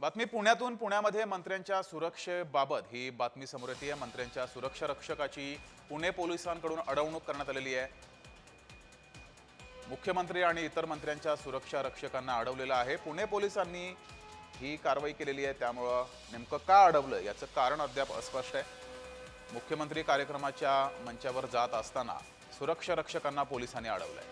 बातमी पुण्यातून पुण्यामध्ये मंत्र्यांच्या सुरक्षेबाबत ही बातमी समोर येते मंत्र्यांच्या सुरक्षा रक्षकाची पुणे पोलिसांकडून अडवणूक करण्यात आलेली आहे. मुख्यमंत्री आणि इतर मंत्र्यांच्या सुरक्षा रक्षकांना अडवलेलं आहे. पुणे पोलिसांनी ही कारवाई केलेली आहे. त्यामुळं नेमकं का अडवलं? याचं कारण अद्याप अस्पष्ट आहे. मुख्यमंत्री कार्यक्रमाच्या मंचावर जात असताना सुरक्षा रक्षकांना पोलिसांनी अडवलंय.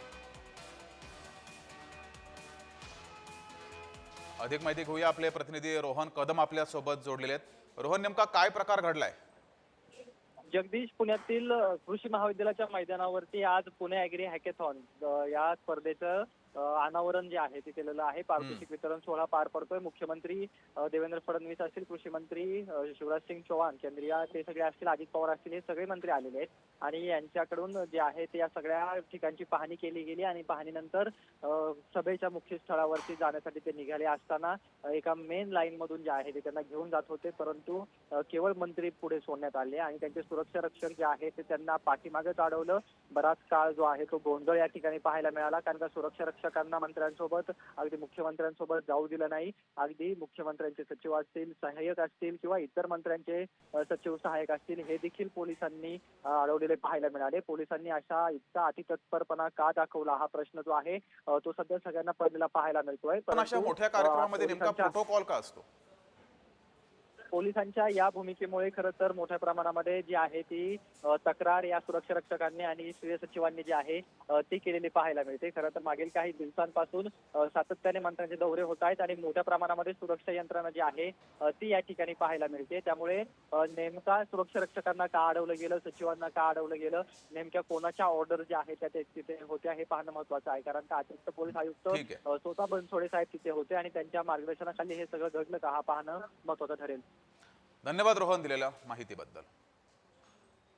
अधिक माहिती घेऊया आपले प्रतिनिधी रोहन. कदम आपल्यासोबत जोडलेले आहेत. रोहन नेमका काय प्रकार घडलाय? जगदीश पुण्यातील कृषी महाविद्यालयाच्या मैदानावरती आज पुणे अॅग्री हॅकेथॉन या स्पर्धेचं अनावरण जे आहे ते केलेलं आहे. पारितोषिक वितरण सोहळा पार पडतोय. मुख्यमंत्री देवेंद्र फडणवीस असतील कृषी मंत्री शिवराज सिंग चौहान केंद्रीय ते सगळे असतील अजित पवार असतील हे सगळे मंत्री आलेले आहेत. आणि यांच्याकडून जे आहे ते या सगळ्या ठिकाणची पाहणी केली गेली आणि पाहणीनंतर सभेच्या मुख्य स्थळावरती जाण्यासाठी ते निघाले असताना एका मेन लाईन मधून जे आहे ते त्यांना घेऊन जात होते. परंतु केवळ मंत्री पुढे सोडण्यात आले आणि त्यांचे सुरक्षा रक्षक जे आहे ते त्यांना पाठीमागेच अडवलं बराच काळ जो आहे तो गोंधळ या ठिकाणी पाहायला मिळाला. कारण का सुरक्षा रक्षकांना मंत्र्यांसोबत अगदी मुख्यमंत्र्यांसोबत जाऊ दिलं नाही. अगदी मुख्यमंत्र्यांचे सचिव असतील सहाय्यक असतील किंवा इतर मंत्र्यांचे सचिव सहाय्यक असतील हे देखील पोलिसांनी अडवलेले पाहायला मिळाले. पोलिसांनी अशा इतका अतितत्परपणा का दाखवला हा प्रश्न जो आहे तो सध्या सगळ्यांना पडलेला पाहायला मिळतोय. पण अशा परंतु, मोठ्या कार्यक्रमामध्ये नेमका प्रोटोकॉल का असतो? पोलिसांच्या या भूमिकेमुळे खरं तर मोठ्या प्रमाणामध्ये जी आहे ती तक्रार या सुरक्षा रक्षकांनी आणि श्रेय सचिवांनी जी आहे ती केलेली पाहायला मिळते. खरं तर मागील काही दिवसांपासून सातत्याने मंत्र्यांचे दौरे होत आहेत आणि मोठ्या प्रमाणामध्ये सुरक्षा यंत्रणा जी आहे ती या ठिकाणी पाहायला मिळते. त्यामुळे नेमका सुरक्षा रक्षकांना का अडवलं गेलं सचिवांना का अडवलं गेलं नेमक्या कोणाच्या ऑर्डर ज्या आहेत त्या तिथे होत्या हे पाहणं महत्वाचं आहे. कारण का अतिरिक्त पोलीस आयुक्त स्वतः बनसोडे साहेब तिथे होते आणि त्यांच्या मार्गदर्शनाखाली हे सगळं घडलं का हा पाहणं महत्वाचं ठरेल. धन्यवाद रोहन दिलेल्या माहितीबद्दल.